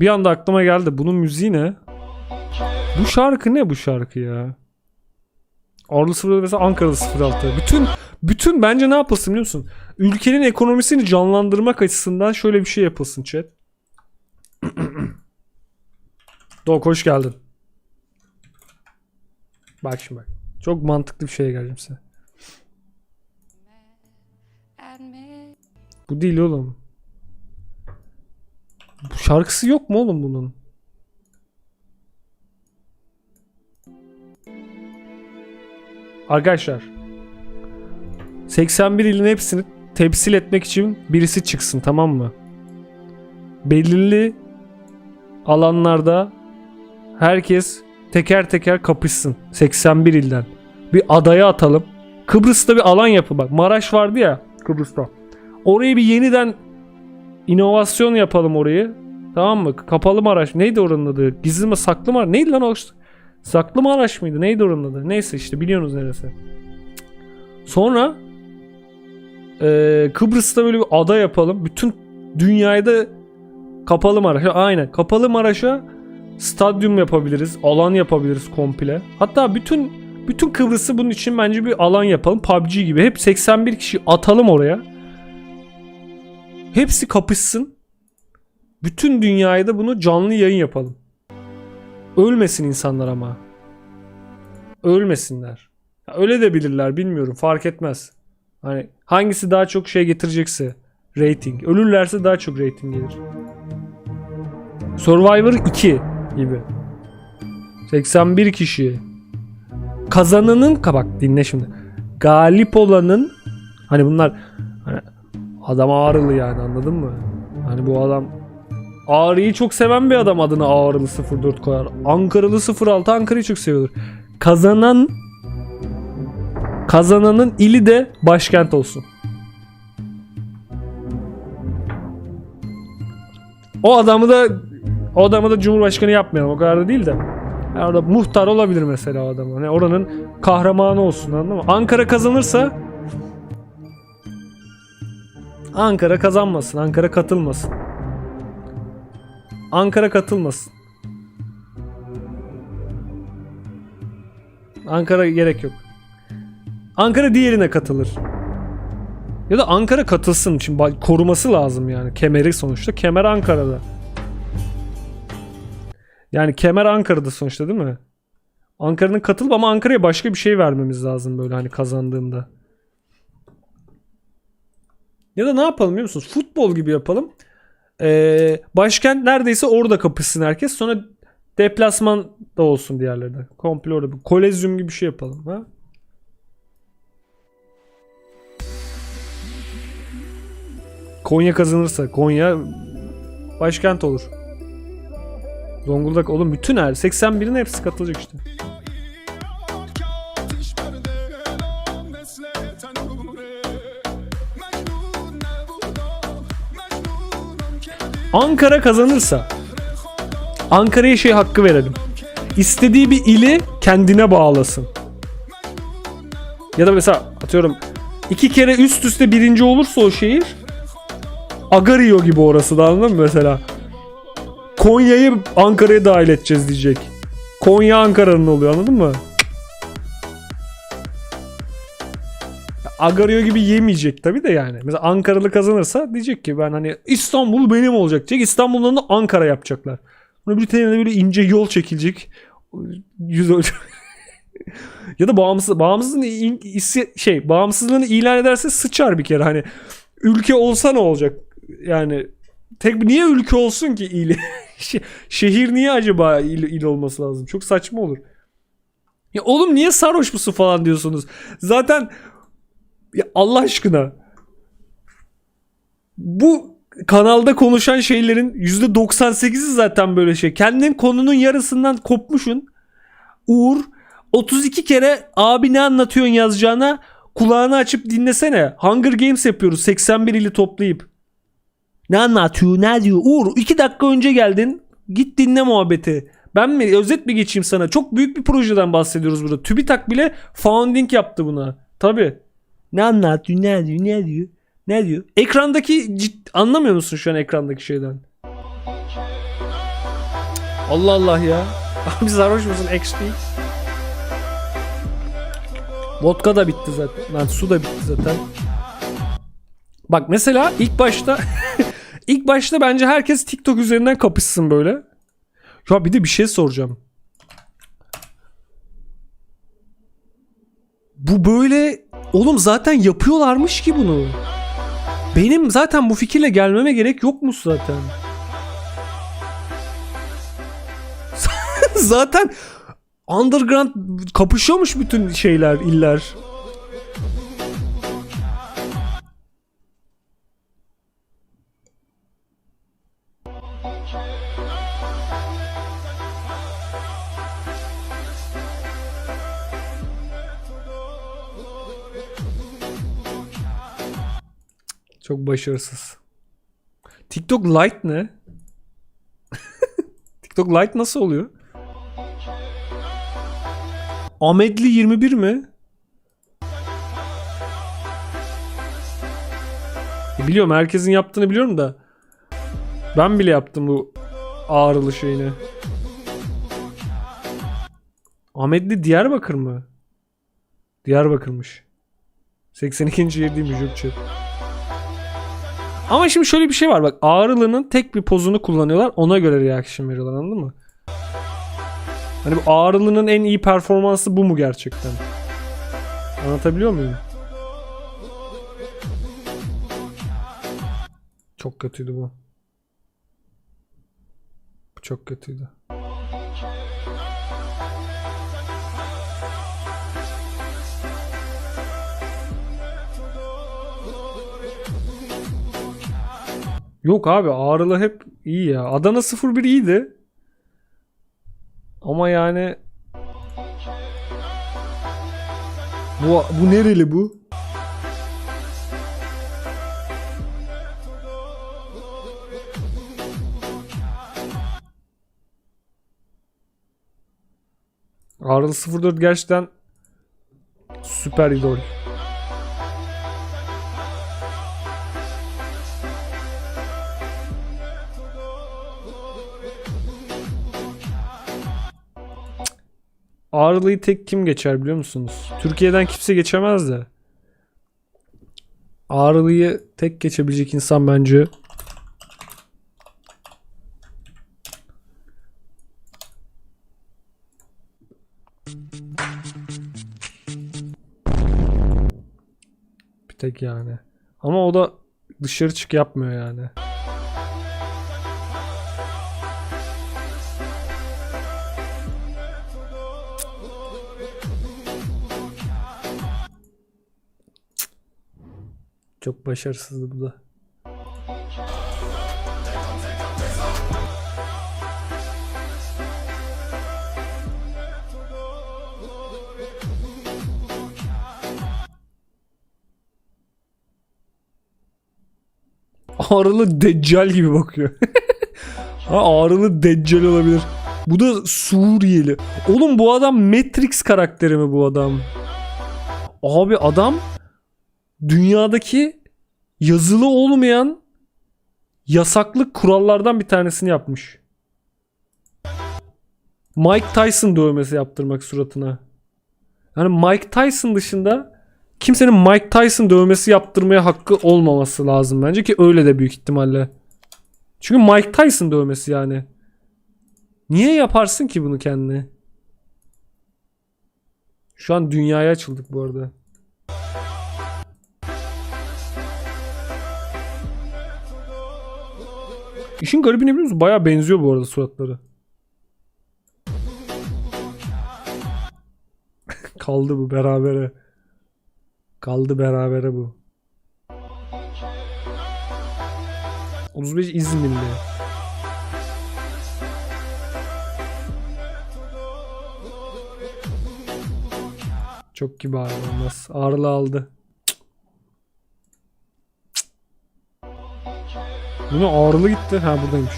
Bir anda aklıma geldi. Bunun müziği ne? Bu şarkı ne bu şarkı ya? Orlu 06 mesela Ankaralı 06. Bütün bütün bence ne yapılsın biliyor musun? Ülkenin ekonomisini canlandırmak açısından şöyle bir şey yapılsın chat. Dok hoş geldin. Bak şimdi bak. Çok mantıklı bir şeye geleceğim size. Bu değil oğlum. Şarkısı yok mu oğlum bunun? Arkadaşlar 81 ilin hepsini temsil etmek için birisi çıksın tamam mı? Belirli alanlarda herkes teker teker kapışsın 81 ilden. Bir adaya atalım. Kıbrıs'ta bir alan yapı bak. Maraş vardı ya Kıbrıs'ta. Orayı bir yeniden inovasyon yapalım orayı. Tamam mı? Kapalı Maraş. Neydi oranın adı? Gizli mi? Saklı Maraş. Neydi lan o? Saklı Maraş mıydı? Neydi oranın adı? Neyse işte biliyorsunuz neresi. Sonra eee, Kıbrıs'ta böyle bir ada yapalım. Bütün dünyayı da kapalı Maraş'a aynen. Kapalı Maraş'a stadyum yapabiliriz. Alan yapabiliriz komple. Hatta bütün bütün Kıbrıs'ı bunun için bence bir alan yapalım. PUBG gibi. Hep 81 kişi atalım oraya. Hepsi kapışsın. Bütün dünyaya da bunu canlı yayın yapalım. Ölmesin insanlar ama. Ölmesinler. Öyle de bilirler bilmiyorum fark etmez. Hani hangisi daha çok şey getirecekse rating. Ölürlerse daha çok rating gelir. Survivor 2 gibi. 81 kişi. Kazananın kabak dinle şimdi. Galip olanın hani bunlar hani adam ağrılı yani anladın mı? Hani bu adam Ağrı'yı çok seven bir adam adını Ağrılı 04 koyar. Ankaralı 06 Ankara'yı çok seviyordur. Kazanan kazananın ili de başkent olsun. O adamı da o adamı da cumhurbaşkanı yapmayalım. O kadar da değil de. Orada muhtar olabilir mesela o adam. Hani oranın kahramanı olsun anladın mı? Ankara kazanırsa Ankara kazanmasın. Ankara katılmasın. Ankara katılmasın. Ankara gerek yok. Ankara diğerine katılır. Ya da Ankara katılsın. Şimdi koruması lazım yani. Kemeri sonuçta. Kemer Ankara'da. Yani kemer Ankara'da sonuçta değil mi? Ankara'nın katılıp ama Ankara'ya başka bir şey vermemiz lazım böyle hani kazandığında. Ya da ne yapalım biliyor musunuz? Futbol gibi yapalım. Ee, başkent neredeyse orada kapışsın herkes. Sonra deplasman da olsun diğerlerinde. Komple orada. Bir kolezyum gibi bir şey yapalım. Ha? Konya kazanırsa Konya başkent olur. Zonguldak oğlum bütün her 81'in hepsi katılacak işte. Ankara kazanırsa Ankara'ya şey hakkı verelim. İstediği bir ili kendine bağlasın. Ya da mesela atıyorum iki kere üst üste birinci olursa o şehir Agario gibi orası da anladın mı mesela? Konya'yı Ankara'ya dahil edeceğiz diyecek. Konya Ankara'nın oluyor anladın mı? Agario gibi yemeyecek tabi de yani. Mesela Ankaralı kazanırsa diyecek ki ben hani İstanbul benim olacak diyecek. İstanbul'dan da Ankara yapacaklar. Bunu bir de böyle ince yol çekilecek. Yüz ölçü. ya da bağımsız bağımsızlığını şey bağımsızlığını ilan ederse sıçar bir kere hani ülke olsa ne olacak? Yani tek niye ülke olsun ki il? Şe- Şehir niye acaba il, il olması lazım? Çok saçma olur. Ya oğlum niye sarhoş musun falan diyorsunuz. Zaten ya Allah aşkına bu kanalda konuşan şeylerin %98'i zaten böyle şey. Kendin konunun yarısından kopmuşsun. Uğur 32 kere abi ne anlatıyorsun yazacağına kulağını açıp dinlesene. Hunger Games yapıyoruz 81 ili toplayıp. Ne anlatıyor ne diyor? Uğur 2 dakika önce geldin. Git dinle muhabbeti. Ben mi özet mi geçeyim sana? Çok büyük bir projeden bahsediyoruz burada. TÜBİTAK bile founding yaptı buna. Tabi. Ne anlatıyor ne diyor ne diyor? Ne diyor? Ekrandaki cid- anlamıyor musun şu an ekrandaki şeyden? Allah Allah ya. Abi sarhoş musun XP? Vodka da bitti zaten. Lan su da bitti zaten. Bak mesela ilk başta ilk başta bence herkes TikTok üzerinden kapışsın böyle. Ya bir de bir şey soracağım. Bu böyle oğlum zaten yapıyorlarmış ki bunu. Benim zaten bu fikirle gelmeme gerek yokmuş zaten. zaten underground kapışıyormuş bütün şeyler iller. Çok başarısız. TikTok Lite ne? TikTok Lite nasıl oluyor? Amedli 21 mi? E, Biliyorum herkesin yaptığını biliyorum da. Ben bile yaptım bu ağrılı şeyini. Ahmetli Diyarbakır mı? Diyarbakır'mış. 82. yer değil mi Gökçe? Ama şimdi şöyle bir şey var bak ağrılının tek bir pozunu kullanıyorlar ona göre reaction veriyorlar anladın mı? Hani bu ağrılının en iyi performansı bu mu gerçekten? Anlatabiliyor muyum? Çok kötüydü bu. Bu çok kötüydü. Yok abi ağrılı hep iyi ya. Adana 01 iyiydi. Ama yani bu bu nereli bu? Ağrılı 04 gerçekten süper idol. Ağrılı'yı tek kim geçer biliyor musunuz? Türkiye'den kimse geçemez de. Ağrılı'yı tek geçebilecek insan bence bir tek yani. Ama o da dışarı çık yapmıyor yani. Çok başarısızdı bu da. Ağrılı deccal gibi bakıyor. ha ağrılı deccal olabilir. Bu da Suriyeli. Oğlum bu adam Matrix karakteri mi bu adam? Abi adam dünyadaki yazılı olmayan yasaklı kurallardan bir tanesini yapmış. Mike Tyson dövmesi yaptırmak suratına. Yani Mike Tyson dışında kimsenin Mike Tyson dövmesi yaptırmaya hakkı olmaması lazım bence ki öyle de büyük ihtimalle. Çünkü Mike Tyson dövmesi yani. Niye yaparsın ki bunu kendine? Şu an dünyaya açıldık bu arada. İşin garibi ne biliyor musun? Baya benziyor bu arada suratları. Kaldı bu berabere. Kaldı berabere bu. 35 İzmirli. Çok kibar olmaz. Ağrılı aldı. Bunu ağırlı gitti. Ha buradaymış.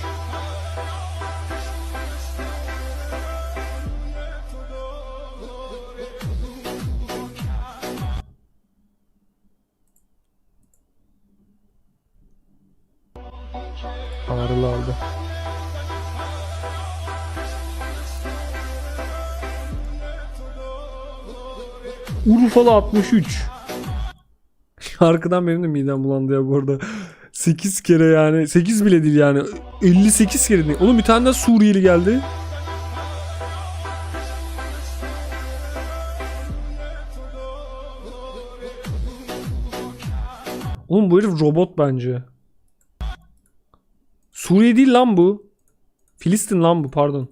Ağrılı aldı. Urfalı 63. Şarkıdan benim de midem bulandı ya bu arada. 8 kere yani. 8 bile değil yani. 58 kere değil. Oğlum bir tane daha Suriyeli geldi. Oğlum bu herif robot bence. Suriye değil lan bu. Filistin lan bu pardon.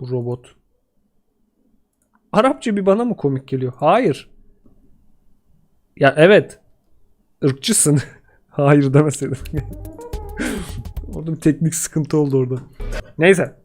Bu robot. Arapça bir bana mı komik geliyor? Hayır. Ya evet. Irkçısın. Hayır demeseydin. orada bir teknik sıkıntı oldu orada. Neyse.